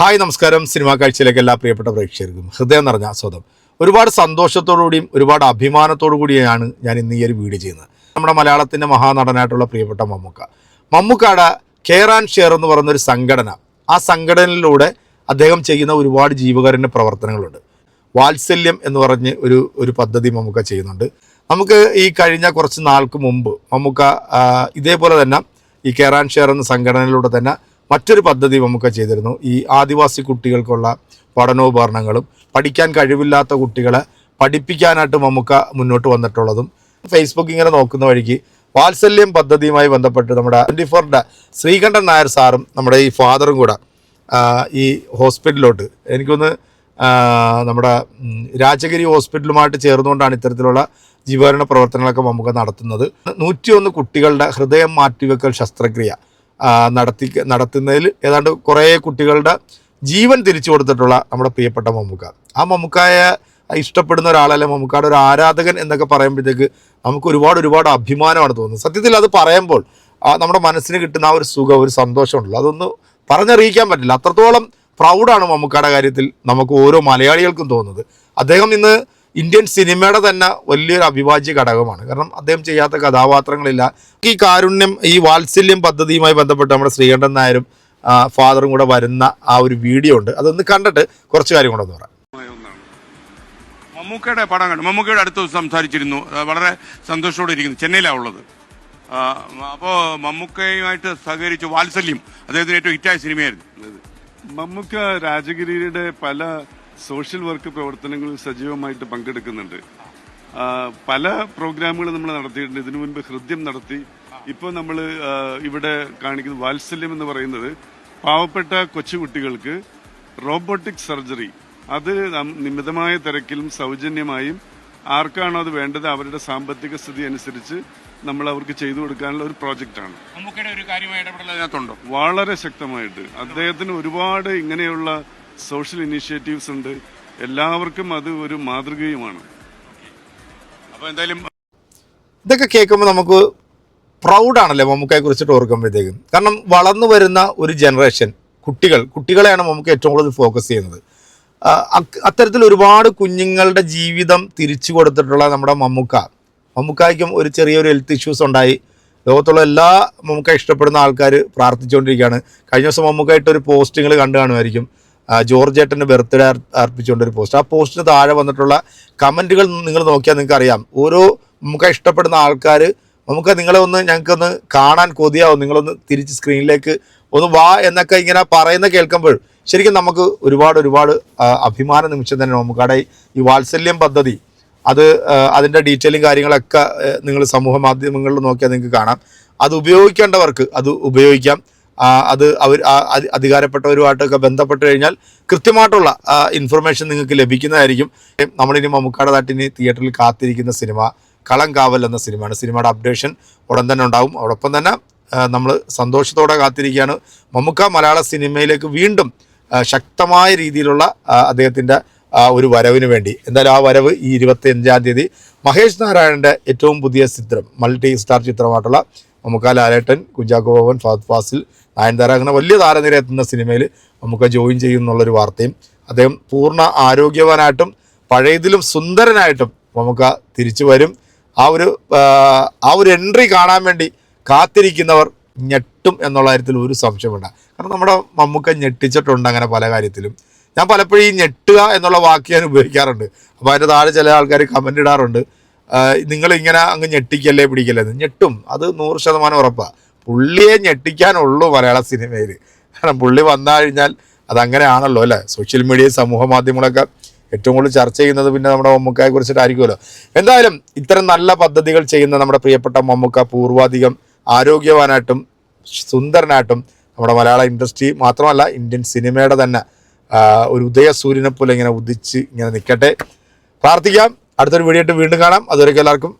Hi നമസ്കാരം. Cinema കാഴ്ചയിലേക്ക് എല്ലാ പ്രിയപ്പെട്ട പ്രേക്ഷകർക്കും. ഹൃദയം നിറഞ്ഞ സ്വതം ഒരുപാട് സന്തോഷത്തോടുകൂടിയും ഒരുപാട് അഭിമാനത്തോടു കൂടിയാണ് ഞാൻ ഇന്ന് ഈ ഒരു വീഡിയോ ചെയ്യുന്നത്. നമ്മുടെ മലയാളത്തിന്റെ മഹാനടനായിട്ടുള്ള പ്രിയപ്പെട്ട മമ്മൂക്ക. മമ്മൂക്കാട കെയർ ആൻഡ് ഷെയർ എന്ന് പറയുന്നൊരു സംഘടന. ആ സംഘടനയിലൂടെ അദ്ദേഹം ചെയ്യുന്ന ഒരുപാട് ജീവകാരുണ്യ പ്രവർത്തനങ്ങളുണ്ട്. വാത്സല്യം എന്ന് പറഞ്ഞ് ഒരു ഒരു പദ്ധതി മമ്മൂക്ക ചെയ്യുന്നുണ്ട്. നമുക്ക് ഈ കഴിഞ്ഞ കുറച്ച് നാൾക്ക് മുമ്പ് മമ്മൂക്ക ഇതേപോലെ തന്നെ ഈ കെയർ ആൻഡ് ഷെയർ എന്ന സംഘടനയിലൂടെ തന്നെ മറ്റൊരു പദ്ധതി നമുക്ക് ചെയ്തിരുന്നു. ഈ ആദിവാസി കുട്ടികൾക്കുള്ള പഠനോപകരണങ്ങളും പഠിക്കാൻ കഴിവില്ലാത്ത കുട്ടികളെ പഠിപ്പിക്കാനായിട്ട് നമുക്ക് മുന്നോട്ട് വന്നിട്ടുള്ളതും ഫേസ്ബുക്ക് ഇങ്ങനെ നോക്കുന്ന വഴിക്ക് വാത്സല്യം പദ്ധതിയുമായി ബന്ധപ്പെട്ട് നമ്മുടെ ട്വന്റി ഫോറിന്റെ ശ്രീകണ്ഠൻ നായർ സാറും നമ്മുടെ ഈ ഫാദറും കൂടെ ഈ ഹോസ്പിറ്റലിലോട്ട് എനിക്കൊന്ന് നമ്മുടെ രാജഗിരി ഹോസ്പിറ്റലുമായിട്ട് ചേർന്നുകൊണ്ടാണ് ഇത്തരത്തിലുള്ള ജീവകരണ പ്രവർത്തനങ്ങളൊക്കെ നമുക്ക് നടത്തുന്നത്. നൂറ്റിയൊന്ന് കുട്ടികളുടെ ഹൃദയം മാറ്റിവെക്കൽ ശസ്ത്രക്രിയ. നടത്തി നടത്തുന്നതിൽ ഏതാണ്ട് കുറേ കുട്ടികളുടെ ജീവൻ തിരിച്ചു കൊടുത്തിട്ടുള്ള നമ്മുടെ പ്രിയപ്പെട്ട മമ്മൂക്ക. ആ മമ്മൂക്കായ ഇഷ്ടപ്പെടുന്ന ഒരാളല്ല മമ്മൂക്കാട് ഒരു ആരാധകൻ എന്നൊക്കെ പറയുമ്പോഴത്തേക്ക് നമുക്ക് ഒരുപാട് ഒരുപാട് അഭിമാനമാണ് തോന്നുന്നത്. സത്യത്തിൽ അത് പറയുമ്പോൾ നമ്മുടെ മനസ്സിന് കിട്ടുന്ന ആ ഒരു സുഖം ഒരു സന്തോഷമുണ്ടല്ലോ. അതൊന്നും പറഞ്ഞറിയിക്കാൻ പറ്റില്ല. അത്രത്തോളം പ്രൗഡാണ് മമ്മൂക്കാടെ കാര്യത്തിൽ നമുക്ക് ഓരോ മലയാളികൾക്കും തോന്നുന്നത്. അദ്ദേഹം ഇന്ന് ഇന്ത്യൻ സിനിമയുടെ തന്നെ വലിയൊരു അവിഭാജ്യ ഘടകമാണ്. കാരണം അദ്ദേഹം ചെയ്യാത്ത കഥാപാത്രങ്ങളില്ല. ഈ കാരുണ്യം ഈ വാത്സല്യം പദ്ധതിയുമായി ബന്ധപ്പെട്ട് നമ്മുടെ ശ്രീകണ്ഠൻ നായരും ഫാദറും കൂടെ വരുന്ന ആ ഒരു വീഡിയോ ഉണ്ട്. അതൊന്ന് കണ്ടിട്ട് കുറച്ച് കാര്യം കൂടെ ഒന്ന് പറയാം. മമ്മൂക്കയുടെ പടം കണ്ടു. മമ്മൂക്കയുടെ അടുത്ത് സംസാരിച്ചിരുന്നു. വളരെ സന്തോഷത്തോടെ ഇരിക്കുന്നു. ചെന്നൈയിലാണ് ഉള്ളത്. അപ്പോൾ മമ്മൂക്കയുമായിട്ട് സഹകരിച്ചു വാത്സല്യം അദ്ദേഹത്തിന് ഏറ്റവും ഹിറ്റായ സിനിമയായിരുന്നു. മമ്മൂക്ക രാജഗിരിയുടെ പല സോഷ്യൽ വർക്ക് പ്രവർത്തനങ്ങളിൽ സജീവമായിട്ട് പങ്കെടുക്കുന്നുണ്ട്. പല പ്രോഗ്രാമുകൾ നമ്മൾ നടത്തിയിട്ടുണ്ട്. ഇതിനു മുൻപ് ഹൃദ്യം നടത്തി. ഇപ്പോൾ നമ്മൾ ഇവിടെ കാണിക്കുന്ന വാത്സല്യം എന്ന് പറയുന്നത് പാവപ്പെട്ട കൊച്ചുകുട്ടികൾക്ക് റോബോട്ടിക് സർജറി. അത് നിമിതമായ തിരക്കിലും സൗജന്യമായും ആർക്കാണോ അത് വേണ്ടത് അവരുടെ സാമ്പത്തിക സ്ഥിതി അനുസരിച്ച് നമ്മൾ അവർക്ക് ചെയ്തു കൊടുക്കാനുള്ള ഒരു പ്രോജക്റ്റാണ്. വളരെ ശക്തമായിട്ട്. അദ്ദേഹത്തിന് ഒരുപാട് ഇങ്ങനെയുള്ള സോഷ്യൽ ഇനീഷ്യേറ്റീവ്സ് ഉണ്ട്. എല്ലാവർക്കും അത് ഒരു മാതൃകയുമാണ്. അപ്പോൾ എന്തായാലും ഇതൊക്കെ കേൾക്കുമ്പോൾ നമുക്ക് പ്രൗഡാണല്ലേ മമ്മൂക്കയെ കുറിച്ചിട്ട് ഓർക്കുമ്പോഴത്തേക്കും. കാരണം വളർന്നു വരുന്ന ഒരു ജനറേഷൻ കുട്ടികൾ കുട്ടികളെയാണ് മമ്മൂക്ക ഏറ്റവും കൂടുതൽ ഫോക്കസ് ചെയ്യുന്നത്. അത്തരത്തിൽ ഒരുപാട് കുഞ്ഞുങ്ങളുടെ ജീവിതം തിരിച്ചു കൊടുത്തിട്ടുള്ള നമ്മുടെ മമ്മൂക്ക. മമ്മൂക്കായ്ക്കും ഒരു ചെറിയൊരു ഹെൽത്ത് ഇഷ്യൂസ് ഉണ്ടായി. ലോകത്തുള്ള എല്ലാ മമ്മൂക്ക ഇഷ്ടപ്പെടുന്ന ആൾക്കാർ പ്രാർത്ഥിച്ചുകൊണ്ടിരിക്കുകയാണ്. കഴിഞ്ഞ ദിവസം മമ്മൂക്കായിട്ട് ഒരു പോസ്റ്റുകൾ കണ്ടു കാണുമായിരിക്കും ജോർജ് ഏട്ടന്റെ ബർത്ത്ഡേ അർപ്പിച്ചുകൊണ്ട് ഒരു പോസ്റ്റ്. ആ പോസ്റ്റിന് താഴെ വന്നിട്ടുള്ള കമന്റുകൾ നിങ്ങൾ നോക്കിയാൽ നിങ്ങൾക്ക് അറിയാം. ഓരോ നമുക്ക് ഇഷ്ടപ്പെടുന്ന ആൾക്കാർ നമുക്ക് നിങ്ങളെ ഒന്ന് ഞങ്ങൾക്കൊന്ന് കാണാൻ കൊതിയാവും. നിങ്ങളൊന്ന് തിരിച്ച് സ്ക്രീനിലേക്ക് ഒന്ന് വാ എന്നൊക്കെ ഇങ്ങനെ പറയുന്ന കേൾക്കുമ്പോൾ ശരിക്കും നമുക്ക് ഒരുപാട് ഒരുപാട് അഭിമാന നിമിഷം തന്നെ നമുക്കടെ ഈ വാത്സല്യം പദ്ധതി അത് അതിന്റെ ഡീറ്റെയിലും കാര്യങ്ങളൊക്കെ നിങ്ങൾ സമൂഹ മാധ്യമങ്ങളിൽ നോക്കിയാൽ നിങ്ങൾക്ക് കാണാം. അത് ഉപയോഗിക്കേണ്ടവർക്ക് അത് ഉപയോഗിക്കാം. അത് അവർ അധികാരപ്പെട്ടവരുമായിട്ടൊക്കെ ബന്ധപ്പെട്ട് കഴിഞ്ഞാൽ കൃത്യമായിട്ടുള്ള ഇൻഫർമേഷൻ നിങ്ങൾക്ക് ലഭിക്കുന്നതായിരിക്കും. നമ്മളിനി മമ്മൂക്കാട് നാട്ടിനി തിയേറ്ററിൽ കാത്തിരിക്കുന്ന സിനിമ കളം കാവൽ എന്ന സിനിമയാണ്. സിനിമയുടെ അപ്ഡേഷൻ ഉടൻ തന്നെ ഉണ്ടാകും അതോടൊപ്പം തന്നെ നമ്മൾ സന്തോഷത്തോടെ കാത്തിരിക്കുകയാണ്. മമ്മൂക്ക മലയാള സിനിമയിലേക്ക് വീണ്ടും ശക്തമായ രീതിയിലുള്ള അദ്ദേഹത്തിന്റെ ഒരു വരവിന് വേണ്ടി. എന്തായാലും ആ വരവ് ഈ ഇരുപത്തി അഞ്ചാം തീയതി മഹേഷ് നാരായണന്റെ ഏറ്റവും പുതിയ ചിത്രം മൾട്ടി സ്റ്റാർ ചിത്രമായിട്ടുള്ള മമ്മൂക്ക ലാലേട്ടൻ കുഞ്ചാക്കോ ഭവൻ ഫഹദ് ഫാസിൽ നയൻതാര അങ്ങനെ വലിയ താരനിര എത്തുന്ന സിനിമയിൽ നമുക്ക് ജോയിൻ ചെയ്യും എന്നുള്ളൊരു വാർത്തയും അദ്ദേഹം പൂർണ ആരോഗ്യവാനായിട്ടും പഴയതിലും സുന്ദരനായിട്ടും നമുക്ക് തിരിച്ചു വരും. ആ ഒരു ആ ഒരു എൻട്രി കാണാൻ വേണ്ടി കാത്തിരിക്കുന്നവർ ഞെട്ടും എന്നുള്ള കാര്യത്തിൽ ഒരു സംശയമുണ്ട് കാരണം നമ്മുടെ മമ്മൂക്ക ഞെട്ടിച്ചിട്ടുണ്ട് അങ്ങനെ പല കാര്യത്തിലും. ഞാൻ പലപ്പോഴും ഈ ഞെട്ടുക എന്നുള്ള വാക്ക് ഞാൻ ഉപയോഗിക്കാറുണ്ട്. അപ്പോൾ അതിന്റെ താഴെ ചില ആൾക്കാർ കമന്റ് ഇടാറുണ്ട്. നിങ്ങൾ ഇങ്ങനെ അങ്ങ് ഞെട്ടിക്കല്ലേ പിടിക്കല്ലേ ഞെട്ടും. അത് നൂറ് ശതമാനം ഉറപ്പാണ് പുള്ളിയെ ഞെട്ടിക്കാനുള്ളൂ മലയാള സിനിമയിൽ കാരണം പുള്ളി വന്നു കഴിഞ്ഞാൽ അതങ്ങനെയാണല്ലോ അല്ലേ? സോഷ്യൽ മീഡിയ സമൂഹ മാധ്യമങ്ങളൊക്കെ ഏറ്റവും കൂടുതൽ ചർച്ച ചെയ്യുന്നത് പിന്നെ നമ്മുടെ മമ്മൂക്കയെ കുറിച്ചിട്ടായിരിക്കുമല്ലോ. എന്തായാലും ഇത്തരം നല്ല പദ്ധതികൾ ചെയ്യുന്ന നമ്മുടെ പ്രിയപ്പെട്ട മമ്മൂക്ക പൂർവാധികം ആരോഗ്യവാനായിട്ടും സുന്ദരനായിട്ടും നമ്മുടെ മലയാള ഇൻഡസ്ട്രി മാത്രമല്ല ഇന്ത്യൻ സിനിമയുടെ തന്നെ ഒരു ഉദയസൂര്യനെ പോലെ ഇങ്ങനെ ഉദിച്ച് ഇങ്ങനെ നിൽക്കട്ടെ പ്രാർത്ഥിക്കാം. അടുത്തൊരു വീഡിയോ ആയിട്ട് വീണ്ടും കാണാം. അതുവരെയ്ക്കും എല്ലാവർക്കും